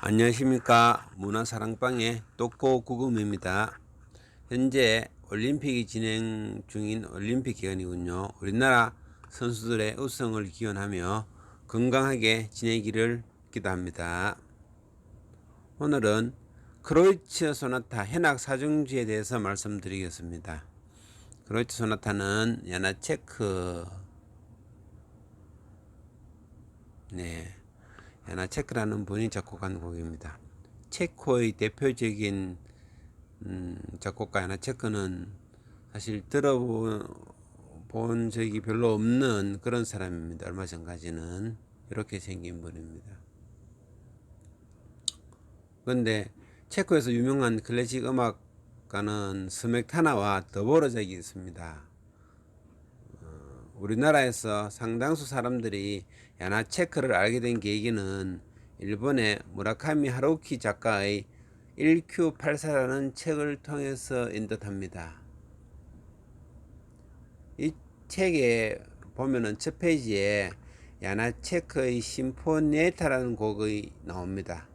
안녕하십니까 문화사랑방의 똑고 구금입니다. 현재 올림픽이 진행 중인 올림픽 기간이군요. 우리나라 선수들의 우승을 기원하며 건강하게 지내기를 기도합니다. 오늘은 크로이츠 소나타 현악 사중지에 대해서 말씀드리겠습니다. 크로이츠 소나타는 야나체크 네. 야나 체크라는 분이 작곡한 곡입니다. 체코의 대표적인 음, 작곡가 야나 체크는 사실 들어본 적이 별로 없는 그런 사람입니다. 얼마 전까지는 이렇게 생긴 분입니다. 그런데 체코에서 유명한 클래식 음악가는 스맥타나와 더보로적이 있습니다. 우리나라에서 상당수 사람들이 야나 체크를 알게 된 계기는 일본의 무라카미 하루키 작가의 1Q84라는 책을 통해서인 듯합니다. 이 책에 보면은 첫 페이지에 야나 체크의 심포니에타라는 곡이 나옵니다.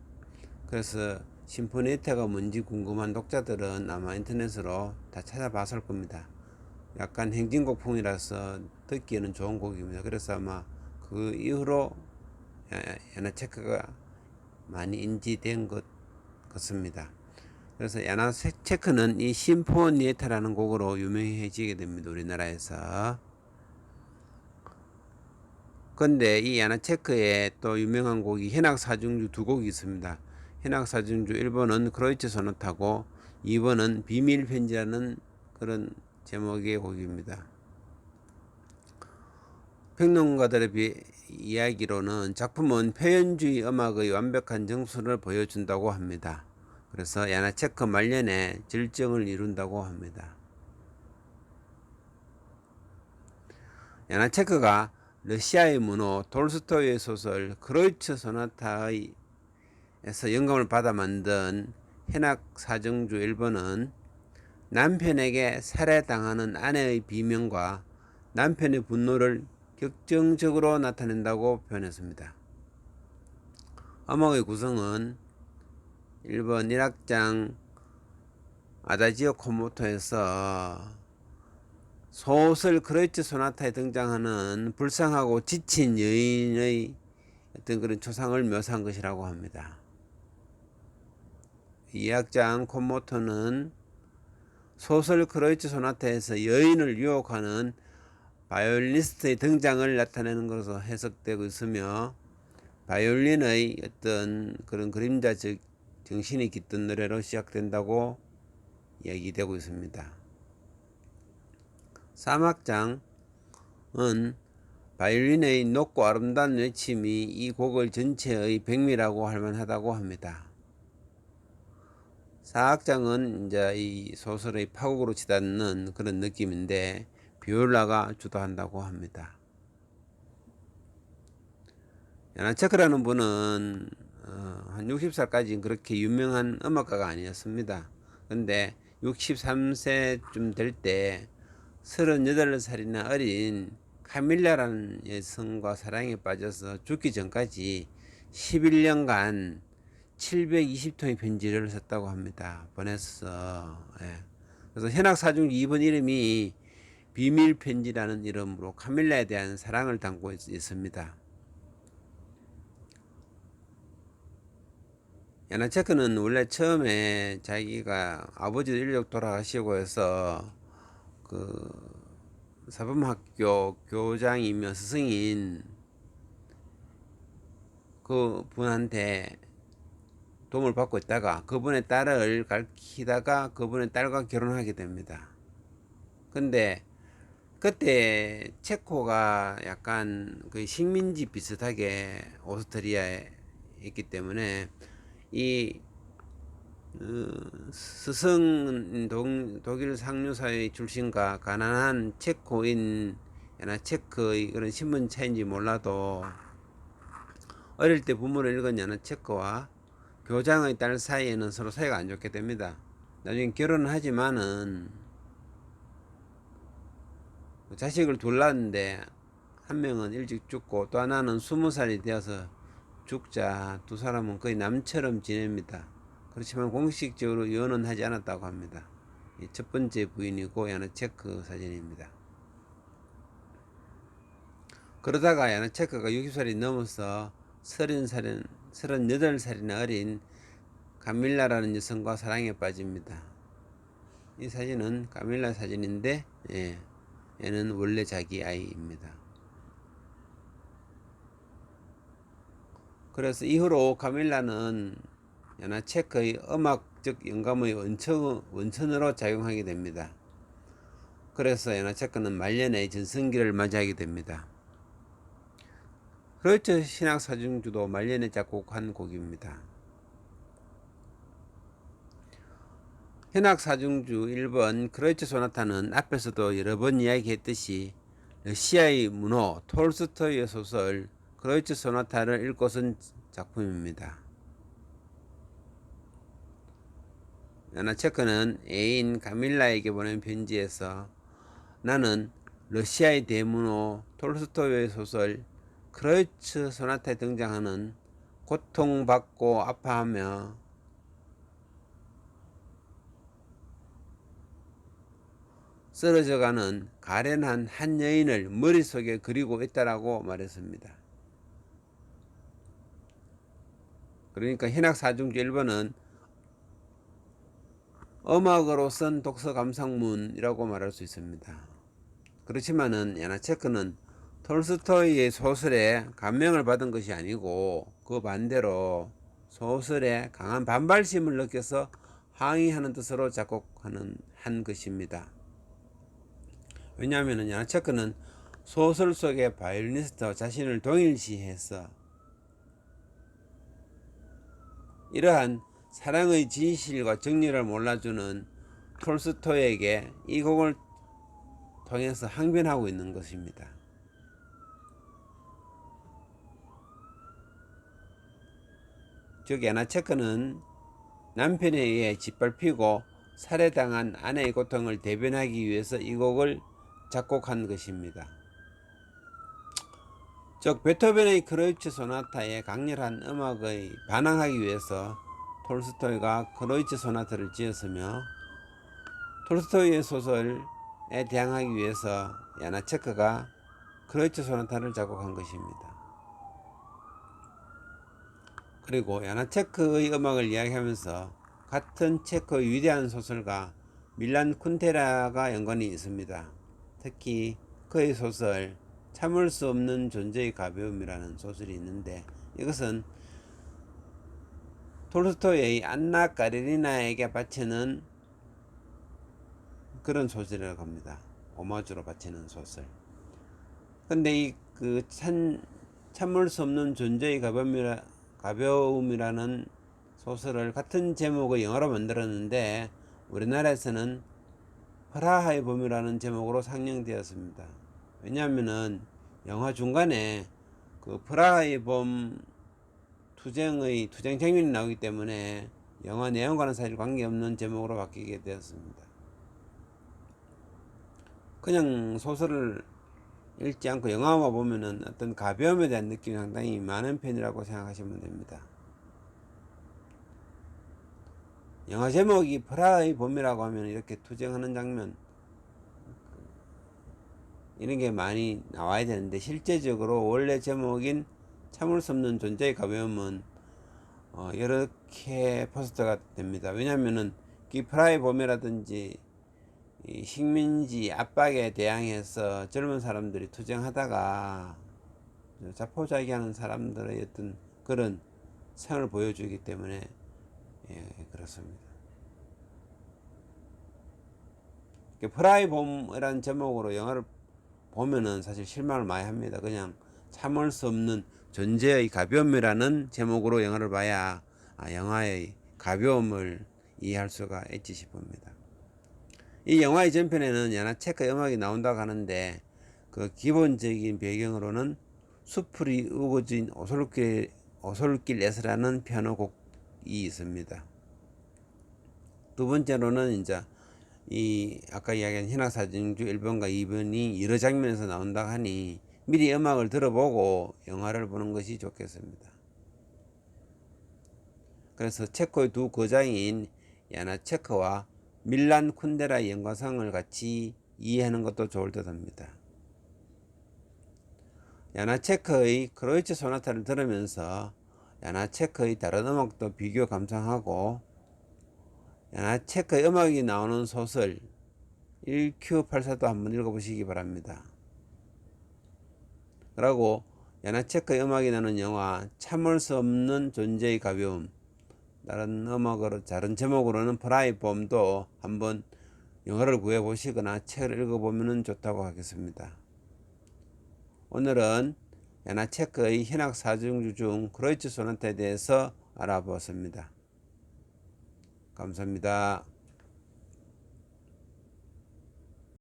그래서 심포니에타가 뭔지 궁금한 독자들은 아마 인터넷으로 다 찾아봤을 겁니다. 약간 행진곡풍이라서 듣기에는 좋은 곡입니다. 그래서 아마 그 이후로 야나 체크가 많이 인지된 것 같습니다. 그래서 야나 체크는 이 심포니에타라는 곡으로 유명해지게 됩니다. 우리나라에서. 근데 이 야나 체크에 또 유명한 곡이 현악 사중주 두 곡이 있습니다. 현악 사중주 1번은 크로이츠 소나타고 2번은 비밀 편지라는 그런 제목의 곡입니다. 평론가들의 비, 이야기로는 작품은 표현주의 음악의 완벽한 정수를 보여준다고 합니다. 그래서 야나체크 말년에 절정을 이룬다고 합니다. 야나체크가 러시아의 문호 돌스토이의 소설 크로이츠 소나타에서 영감을 받아 만든 현악 사정주 1번은 남편에게 살해당하는 아내의 비명과 남편의 분노를 격정적으로 나타낸다고 표현했습니다. 음악의 구성은 1번 1악장 아다지오 코모토에서 소설 크로이츠 소나타에 등장하는 불쌍하고 지친 여인의 어떤 그런 초상을 묘사한 것이라고 합니다. 2악장 코모토는 소설 크로이츠 소나타에서 여인을 유혹하는 바이올리스트의 등장을 나타내는 것으로 해석되고 있으며 바이올린의 어떤 그런 그림자적 정신이 깃든 노래로 시작된다고 얘기되고 있습니다. 사막장은 바이올린의 높고 아름다운 외침이 이 곡을 전체의 백미라고 할 만하다고 합니다. 사악장은 이제 이 소설의 파국으로 치닫는 그런 느낌인데 비올라가 주도한다고 합니다. 야나체크라는 분은 어, 한 60살까지 그렇게 유명한 음악가가 아니었습니다. 근데 63세쯤 될 때 38살이나 어린 카밀라라는 여성과 사랑에 빠져서 죽기 전까지 11년간 720통의 편지를 썼다고 합니다. 보냈어. 예. 그래서 현악 사중 2번 이름이 비밀 편지라는 이름으로 카밀라에 대한 사랑을 담고 있, 습니다 야나체크는 원래 처음에 자기가 아버지도 일찍 돌아가시고 해서 그 사범학교 교장이며 스승인 그 분한테 도움을 받고 있다가 그분의 딸을 가르치다가 그분의 딸과 결혼하게 됩니다. 근데 그때 체코가 약간 그 식민지 비슷하게 오스트리아에 있기 때문에 이 어, 스승 동, 독일 상류사회 출신과 가난한 체코인 이나 체크의 그런 신분 차인지 몰라도 어릴 때 부모를 읽은 야나 체크와 교장의 딸 사이에는 서로 사이가 안 좋게 됩니다. 나중에 결혼을 하지만은 자식을 둘 낳았는데 한 명은 일찍 죽고 또 하나는 스무 살이 되어서 죽자 두 사람은 거의 남처럼 지냅니다. 그렇지만 공식적으로 이혼은 하지 않았다고 합니다. 이첫 번째 부인이고 야나체크 사진입니다. 그러다가 야나체크가 60살이 넘어서 30살인, 38살이나 어린 카밀라라는 여성과 사랑에 빠집니다. 이 사진은 카밀라 사진인데 예, 얘는 원래 자기 아이입니다. 그래서 이후로 카밀라는 야나체크의 음악적 영감의 원천, 원천으로 작용하게 됩니다. 그래서 야나체크는 말년에 전성기를 맞이하게 됩니다. 그렇죠 신학 사중주도 말년에 작곡한 곡입니다. 현악 사중주 1번 크로이츠 소나타는 앞에서도 여러 번 이야기했듯이 러시아의 문호 톨스토이의 소설 크로이츠 소나타를 읽고 쓴 작품입니다. 야나체크는 애인 가밀라에게 보낸 편지에서 나는 러시아의 대문호 톨스토이의 소설 크로이츠 소나타에 등장하는 고통받고 아파하며 쓰러져가는 가련한 한 여인을 머릿속에 그리고 있다라고 말했습니다. 그러니까 현악 사중주 1번은 음악으로 쓴 독서 감상문이라고 말할 수 있습니다. 그렇지만은 야나체크는 톨스토이의 소설에 감명을 받은 것이 아니고 그 반대로 소설에 강한 반발심을 느껴서 항의하는 뜻으로 작곡하는 한 것입니다. 왜냐하면 야나체크는 소설 속의 바이올리니스트와 자신을 동일시해서 이러한 사랑의 진실과 정리를 몰라주는 톨스토이에게 이 곡을 통해서 항변하고 있는 것입니다. 즉 야나체크는 남편에 의해 짓밟히고 살해당한 아내의 고통을 대변하기 위해서 이 곡을 작곡한 것입니다. 즉 베토벤의 크로이츠 소나타에 강렬한 음악의 반항하기 위해서 톨스토이가 크로이츠 소나타를 지었으며 톨스토이의 소설에 대항하기 위해서 야나체크가 크로이츠 소나타를 작곡한 것입니다. 그리고 야나체크의 음악을 이야기하면서 같은 체크의 위대한 소설가 밀란 쿤테라가 연관이 있습니다. 특히 그의 소설 참을 수 없는 존재의 가벼움이라는 소설이 있는데 이것은 톨스토이의 안나 까레리나에게 바치는 그런 소설이라고 합니다. 오마주로 바치는 소설. 근데 이그 참을 수 없는 존재의 가벼움이라, 가벼움이라는 소설을 같은 제목의 영화로 만들었는데 우리나라에서는 프라하의 봄이라는 제목으로 상영되었습니다. 왜냐하면은 영화 중간에 그 프라하의 봄 투쟁의 투쟁 장면이 나오기 때문에 영화 내용과는 사실 관계없는 제목으로 바뀌게 되었습니다. 그냥 소설을 읽지 않고 영화만 보면은 어떤 가벼움에 대한 느낌이 상당히 많은 편이라고 생각하시면 됩니다. 영화 제목이 프라하의 봄이라고 하면 이렇게 투쟁하는 장면 이런 게 많이 나와야 되는데 실제적으로 원래 제목인 참을 수 없는 존재의 가벼움은 어, 이렇게 포스터가 됩니다. 왜냐하면은 기프라의 봄이라든지 이 식민지 압박에 대항해서 젊은 사람들이 투쟁하다가 자포자기하는 사람들의 어떤 그런 생을 보여주기 때문에 예, 그렇습니다. 프라이 봄이라는 제목으로 영화를 보면은 사실 실망을 많이 합니다. 그냥 참을 수 없는 존재의 가벼움이라는 제목으로 영화를 봐야 아, 영화의 가벼움을 이해할 수가 있지 싶습니다. 이 영화의 전편에는 야나체크 음악이 나온다고 하는데 그 기본적인 배경으로는 수풀이 우거진 오솔길, 오솔길 에서라는 피아노 곡이 있습니다. 두 번째로는 이제 이 아까 이야기한 현악사진주 1번과 2번이 여러 장면에서 나온다고 하니 미리 음악을 들어보고 영화를 보는 것이 좋겠습니다. 그래서 체코의 두 거장인 야나 체크와 밀란 쿤데라의 연관성을 같이 이해하는 것도 좋을 듯 합니다. 야나 체크의 크로이츠 소나타를 들으면서 야나체크의 다른 음악도 비교 감상하고 야나체크의 음악이 나오는 소설 1Q84도 한번 읽어보시기 바랍니다. 그리고 야나체크의 음악이 나는 영화 참을 수 없는 존재의 가벼움 다른 음악으로 다른 제목으로는 프라이봄도 한번 영화를 구해 보시거나 책을 읽어 보면 좋다고 하겠습니다. 오늘은 야나체크의 현악 사중주 중 크로이츠 소나타에 대해서 알아보았습니다. 감사합니다.